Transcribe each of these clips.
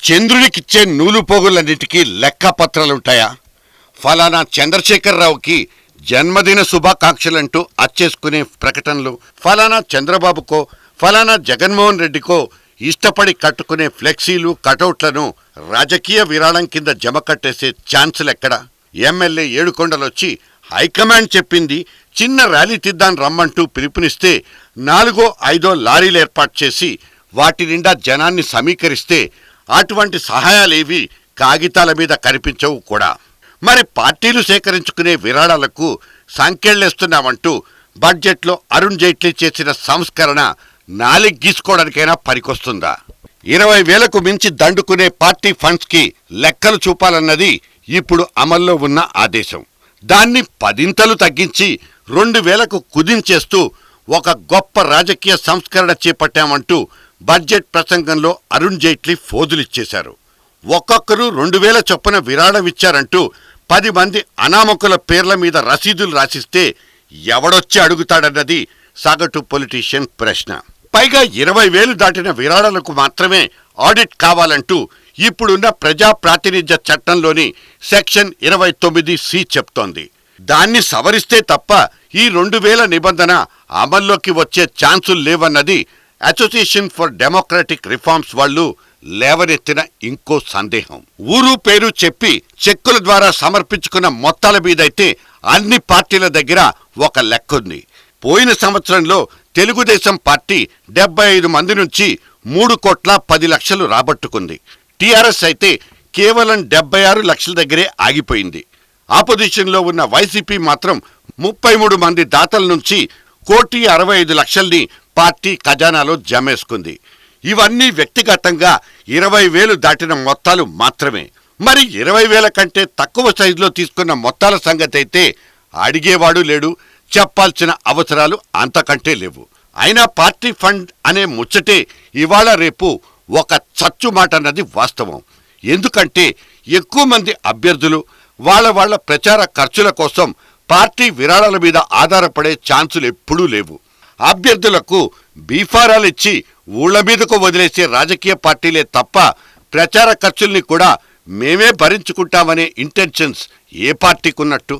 చంద్రునికిచ్చే నూలు పోగులన్నిటికీ లెక్కపత్రాలుంటాయా? ఫలానా చంద్రశేఖరరావుకి జన్మదిన శుభాకాంక్షలంటూ అచ్చేసుకునే ప్రకటనలు ఫలానా చంద్రబాబుకో ఫలానా జగన్మోహన్ రెడ్డికో ఇష్టపడి కట్టుకునే ఫ్లెక్సీలు కటౌట్లను రాజకీయ విరాళం కింద జమ కట్టేసే ఛాన్సులెక్కడ? ఎమ్మెల్యే ఏడుకొండలొచ్చి హైకమాండ్ చెప్పింది చిన్న ర్యాలీ తీద్దాం రమ్మంటూ పిలుపునిస్తే నాలుగో ఐదో లారీలు ఏర్పాటు చేసి వాటి నిండా జనాన్ని సమీకరిస్తే అటువంటి సహాయాలేవి కాగితాల మీద కనిపించవు కూడా. మరి పార్టీలు సేకరించుకునే విరాళాలకు సంఖ్యలేస్తున్నామంటూ బడ్జెట్లో అరుణ్ జైట్లీ చేసిన సంస్కరణ నాలిగ్ గీసుకోవడానికైనా పనికొస్తుందా? ఇరవై వేలకు మించి దండుకునే పార్టీ ఫండ్స్కి లెక్కలు చూపాలన్నది ఇప్పుడు అమల్లో ఉన్న ఆదేశం. దాన్ని పదింతలు తగ్గించి రెండు వేలకు కుదించేస్తూ ఒక గొప్ప రాజకీయ సంస్కరణ చేపట్టామంటూ బడ్జెట్ ప్రసంగంలో అరుణ్ జైట్లీ ఫోజులిచ్చేశారు. ఒక్కొక్కరు రెండు వేల చొప్పున విరాళం ఇచ్చారంటూ పది మంది అనామకుల పేర్ల మీద రసీదులు రాసిస్తే ఎవడొచ్చి అడుగుతాడన్నది సగటు పొలిటీషియన్ ప్రశ్న. పైగా ఇరవై వేలు దాటిన విరాళాలకు మాత్రమే ఆడిట్ కావాలంటూ ఇప్పుడున్న ప్రజా ప్రాతినిధ్య చట్టంలోని సెక్షన్ ఇరవై తొమ్మిది సి చెప్తోంది. దాన్ని సవరిస్తే తప్ప ఈ రెండు వేల నిబంధన అమల్లోకి వచ్చే ఛాన్సులు లేవన్నది అసోసియేషన్ ఫర్ డెమోక్రటిక్ రిఫార్మ్స్ వాళ్ళు లేవనెత్తిన ఇంకో సందేహం. ఊరు పేరు చెప్పి చెక్కుల ద్వారా సమర్పించుకున్న మొత్తాల మీదైతే అన్ని పార్టీల దగ్గర ఒక లెక్కుంది పోయిన సంవత్సరంలో తెలుగుదేశం పార్టీ డెబ్బై ఐదు మంది నుంచి మూడు కోట్ల పది లక్షలు రాబట్టుకుంది. టీఆర్ఎస్ అయితే కేవలం డెబ్బై ఆరు లక్షల దగ్గరే ఆగిపోయింది. ఆపోజిషన్లో ఉన్న వైసీపీ మాత్రం ముప్పై మూడు మంది దాతల నుంచి కోటి అరవై ఐదు లక్షల్ని పార్టీ ఖజానాలో జమేసుకుంది. ఇవన్నీ వ్యక్తిగతంగా ఇరవై వేలు దాటిన మొత్తాలు మాత్రమే. మరి ఇరవై వేల కంటే తక్కువ సైజులో తీసుకున్న మొత్తాల సంగతి అయితే అడిగేవాడు లేడు చెప్పాల్సిన అవసరాలు అంతకంటే లేవు. అయినా పార్టీ ఫండ్ అనే ముచ్చటే ఇవాళ రేపు ఒక చచ్చు మాట అన్నది వాస్తవం. ఎందుకంటే ఎక్కువ మంది అభ్యర్థులు వాళ్ళ వాళ్ళ ప్రచార ఖర్చుల కోసం పార్టీ విరాళాల మీద ఆధారపడే ఛాన్సులు ఎప్పుడూ లేవు. అభ్యర్థులకు బీఫారాలిచ్చి ఊళ్ళ మీదకు వదిలేసే రాజకీయ పార్టీలే తప్ప ప్రచార ఖర్చుల్ని కూడా మేమే భరించుకుంటామనే ఇంటెన్షన్స్ ఏ పార్టీకున్నట్టు.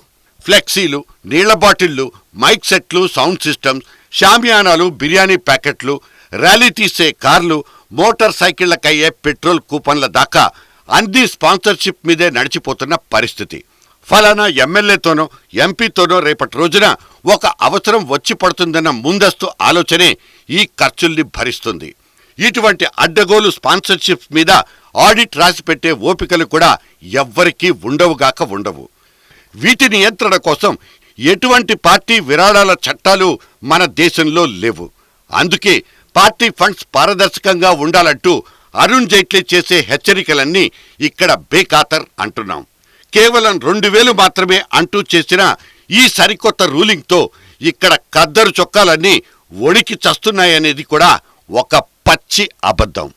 ఫ్లెక్సీలు నీళ్ళ బాటిళ్ళు మైక్ సెట్లు సౌండ్ సిస్టమ్స్ షామియానాలు బిర్యానీ ప్యాకెట్లు ర్యాలీ తీసే కార్లు మోటార్ సైకిళ్ళకయ్యే పెట్రోల్ కూపన్ల దాకా అన్ని స్పాన్సర్షిప్ మీదే నడిచిపోతున్న పరిస్థితి. ఫలానా ఎమ్మెల్యేతోనో ఎంపీతోనో రేపటి రోజున ఒక అవసరం వచ్చి పడుతుందన్న ముందస్తు ఆలోచనే ఈ ఖర్చుల్ని భరిస్తుంది. ఇటువంటి అడ్డగోలు స్పాన్సర్షిప్ మీద ఆడిట్ రాసిపెట్టే ఓపికలు కూడా ఎవ్వరికీ ఉండవుగాక ఉండవు. వీటి నియంత్రణ కోసం ఎటువంటి పార్టీ విరాళాల చట్టాలు మన దేశంలో లేవు. అందుకే పార్టీ ఫండ్స్ పారదర్శకంగా ఉండాలంటూ అరుణ్ జైట్లీ చేసే హెచ్చరికలన్నీ ఇక్కడ బేఖాతర్ అంటున్నాం. కేవలం రెండు వేలు మాత్రమే అంటూ చేసిన ఈ సరికొత్త రూలింగ్తో ఇక్కడ కద్దరు చొక్కాలన్నీ వణికి చస్తున్నాయనేది కూడా ఒక పచ్చి అబద్ధం.